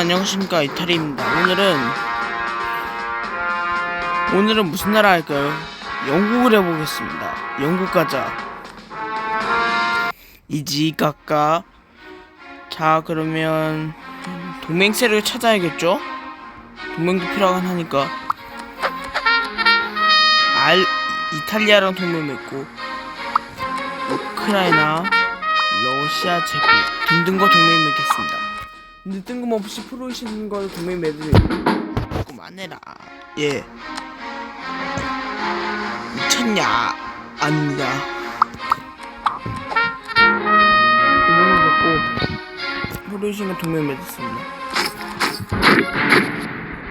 안녕하십니까 이탈리입니다. 오늘은 오늘은 무슨 나라 할까요? 영국을 해보겠습니다. 영국 가자. 이지 가까. 자 그러면 동맹세를 찾아야겠죠? 동맹도 필요하긴 하니까. 알 이탈리아랑 동맹 맺고. 우크라이나 러시아 제국 등등과 동맹 맺겠습니다 근데 뜬금없이 프로이시는 걸 동맹 맺을 그만해라. 예. 미쳤냐? 아닙니다. 동맹 맺고 프로이시는 동맹 맺었습니다.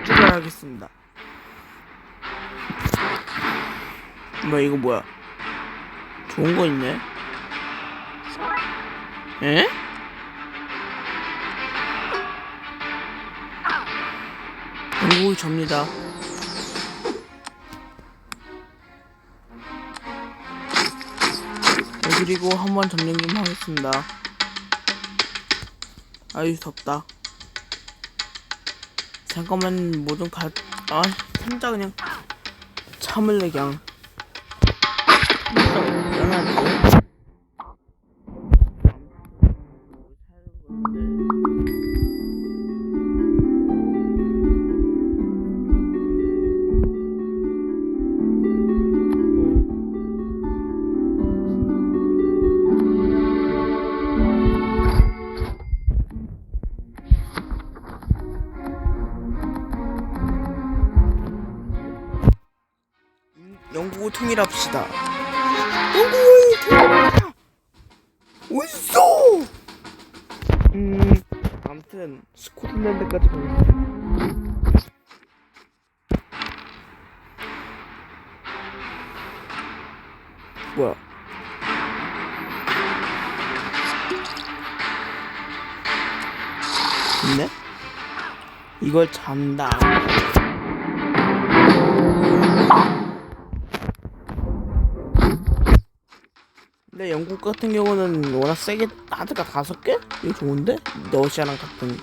출발하겠습니다. 뭐 이거 뭐야? 좋은 거 있네? 에? 영국이 접니다. 네, 그리고 한번 점령 좀 하겠습니다. 아유 덥다. 잠깐만 뭐 좀 가. 아 혼자 그냥 참을래 그냥. 영국을 통일합시다. 영국을 통일하자. 어딨어? 음, 아무튼 스코틀랜드까지 가겠습니다. 뭐야? 있네? 이걸 잔다. 근데 영국 같은 경우는 워낙 세게 하드가 다섯 개? 이거 좋은데? 러시아랑 같은.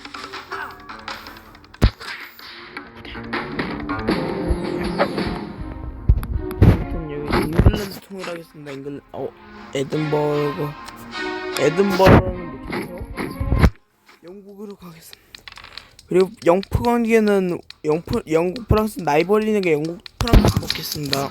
여기 잉글랜드 통일하겠습니다. 잉글 어 에든버그 에든버러는 못해서 영국으로 가겠습니다. 그리고 영프 관계는 영프 영국 프랑스 나이 벌리에게 영국 프랑스 먹겠습니다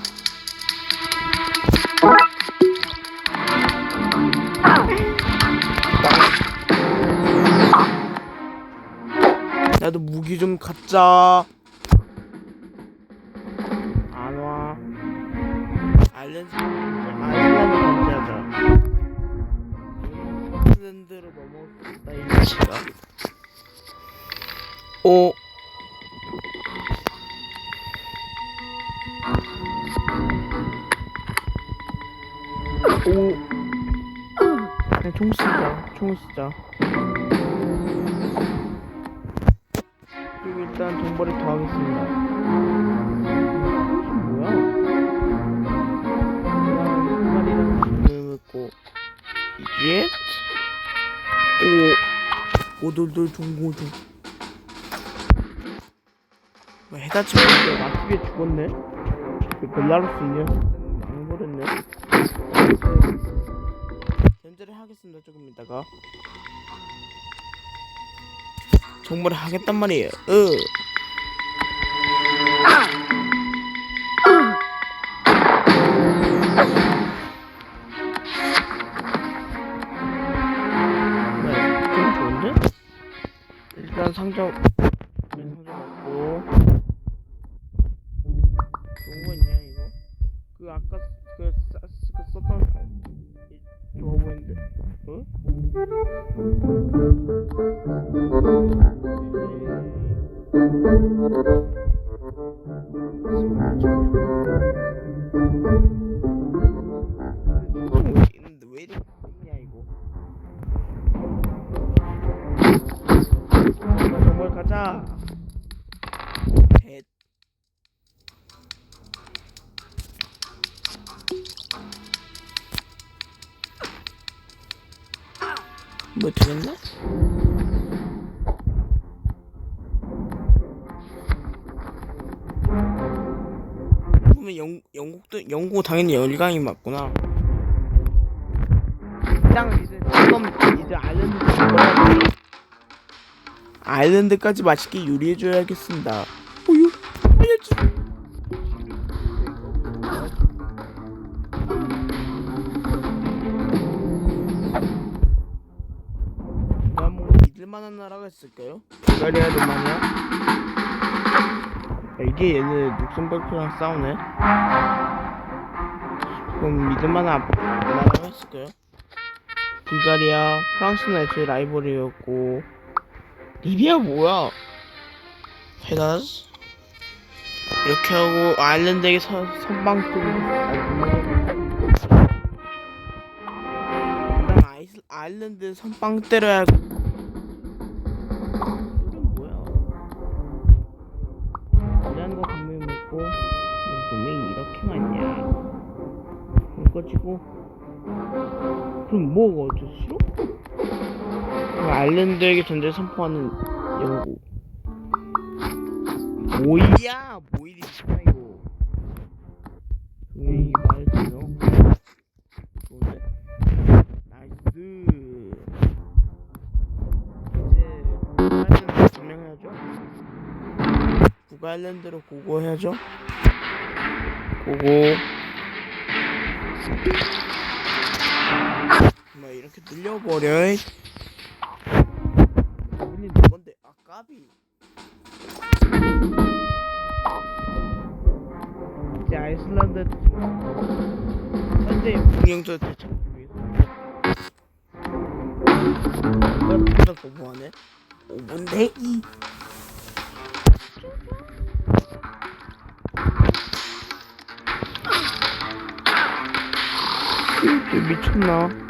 나도 무기 좀 갖자. 안 와. 아일랜드 아일랜드 견제하자. 스코틀랜드로 넘어갔다 이 자식아. 오. 오. 그냥 총 쓰자. 총 쓰자. 일단 정보를 더 하겠습니다. 이것이 뭐야? 한 마리랑 지금 있고 이게 오 오돌돌 종고종 뭐 해다치 못해 마티비에 죽었네. 그 벨라루스 인형 안 버렸네. 견제를 하겠습니다 조금 있다가. 정보를 하겠단 말이에요. 으. 네, 좀 좋은데? 일단 상점 상점 먹고 왜 이렇게 있냐 이거 정말 가자 뭐, 들었나? 보면 영, 영국도, 영국 당연히 열강이 맞구나. 이제 이제 아일랜드 아일랜드까지 맛있게 요리해줘야겠습니다. 오유 알려주. 뭐 믿을만한 나라가 있을까요? 불가리아 루마니아? 야, 이게 얘네 룩셈부르크랑 싸우네. 그럼 믿을만한 나라가 있을까요? 불가리아, 프랑스는 애초에 라이벌이었고. 리비아 뭐야? 페다스 이렇게 하고 아일랜드에게 선, 선방 때리고. 일단 아이슬, 아일랜드 선방 때려야? 그럼 꺼지고 그럼 뭐가? 그럼 아일랜드에게 전제 선포하는 영국 모일이야? 모일이 뭐야 이거? 동맹이 말해주죠. 좋은데 나이스. 이제 점령해야죠? 북아일랜드로 고고해야죠? 고고 뭐 이렇게 늘려버려. 이. 우리 누건데? 아 까비. 이제 아이슬란드 현재 공영조 대처하기 위해서 이거 더 뭐하네? 5분 대기 이게 미쳤나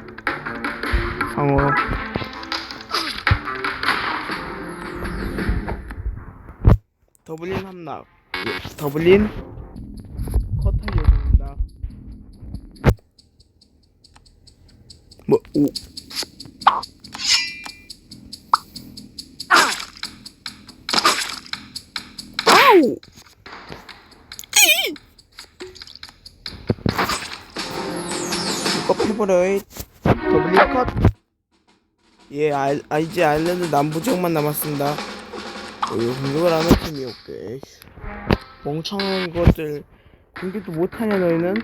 상어. 더블린 함락 예, 더블린? 컷할 예정입니다. 뭐 오. 아우! 이거 해버려 더블린 컷 예, 아, 아 이제 아일랜드 남부 지역만 남았습니다. 어, 이거 공격을 안할 팀이 없게. 멍청한 것들 공격도 못하냐 너희는?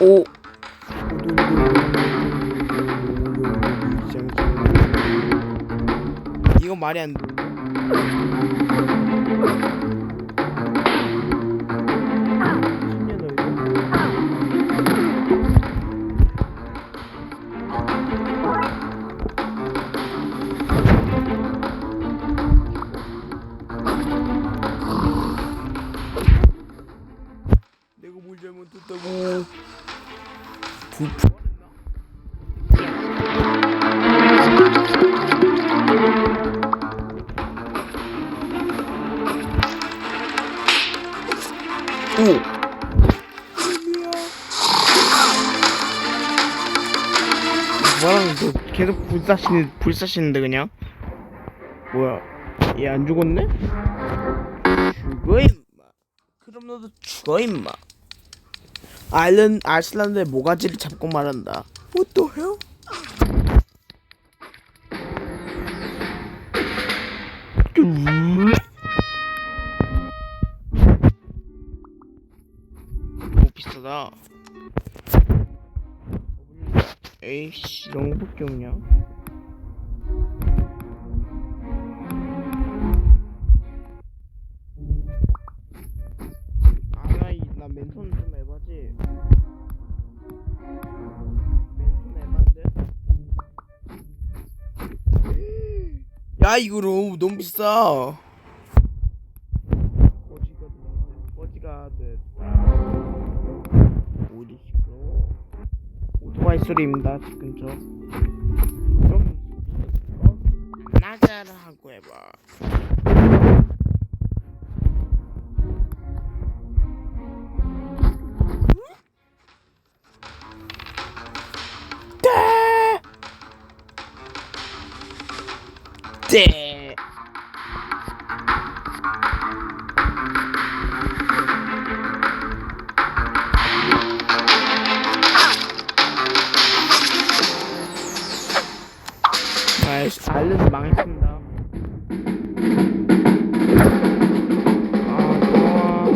오. 이거 말이 안 돼. 뭘 잘못했다고. 불 오. 뭐랑 너 계속 불사시는 불사시는데 그냥? 뭐야? 얘 안 죽었네? 죽어 임마. 그럼 너도 죽어 임마 아일랜 아이슬란드의 모가지를 잡고 말한다. What the hell? 오 비싸다. 에이씨 이런 거밖에 없냐 야 이거 너무 너무 비싸. 오토바이 소리입니다 집 근처 그럼 어? 나자를 하고 해봐 때. 아이씨, 알른 망했습니다. 아,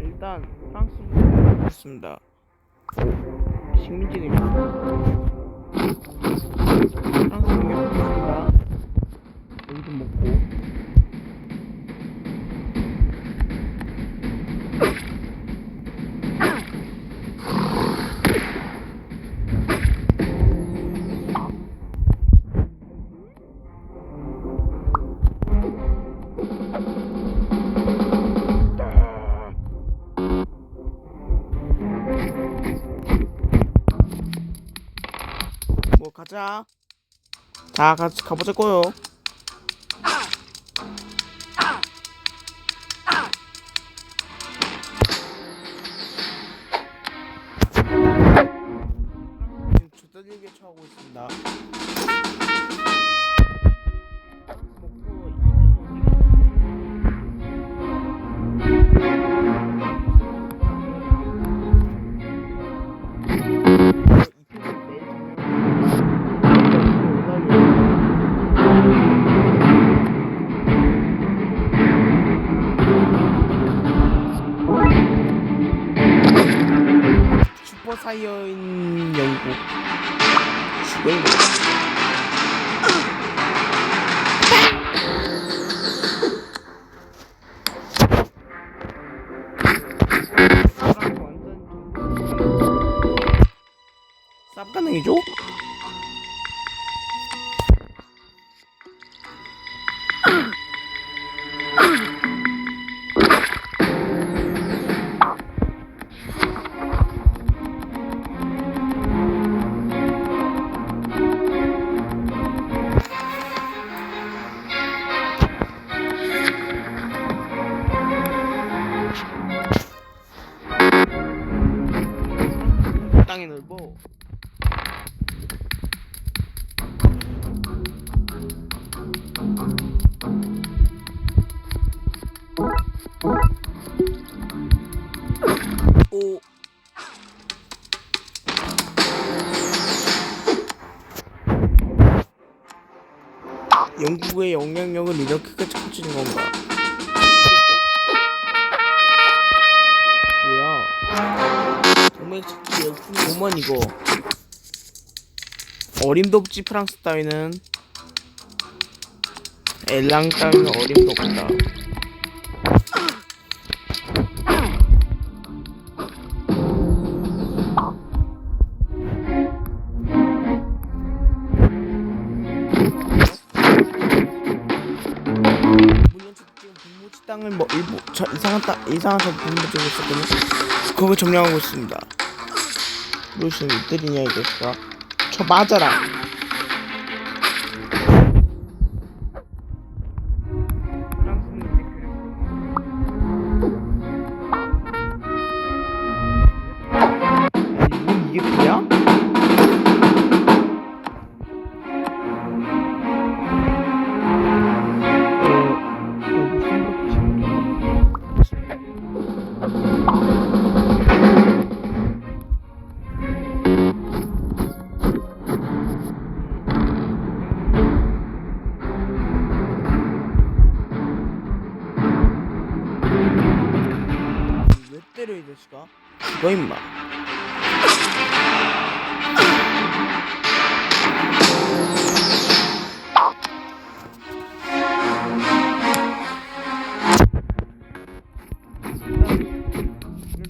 일단 프랑스 습니다 식민지입니다. 뭐 가자. 자, 같이 가보자고요. kayo yung... Wait. 땅이 넓어 오 영국의 영향력은 이렇게까지 커지는 건가? 동맹 찾기 열풍이구먼 이거. 어림도 없지 프랑스 따위는. 엘랑 따위는 어림도 없다. 땅을 뭐 일부 저 이상한 땅 이상한 저 분모지 있었거든요. 그거 점령하고 있습니다. 루시는 이들이냐 이 자식아. 저 맞아라. 자식아? 죽어 임마.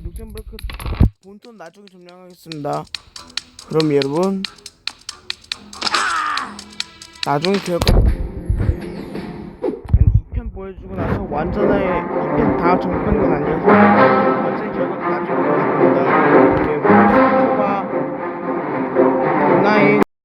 룩셈부르크 본토는 나중에 점령하겠습니다. 그럼 여러분 나중에 2편 보여주고 나서 완전하게 2편 다 정리한 건 아니어서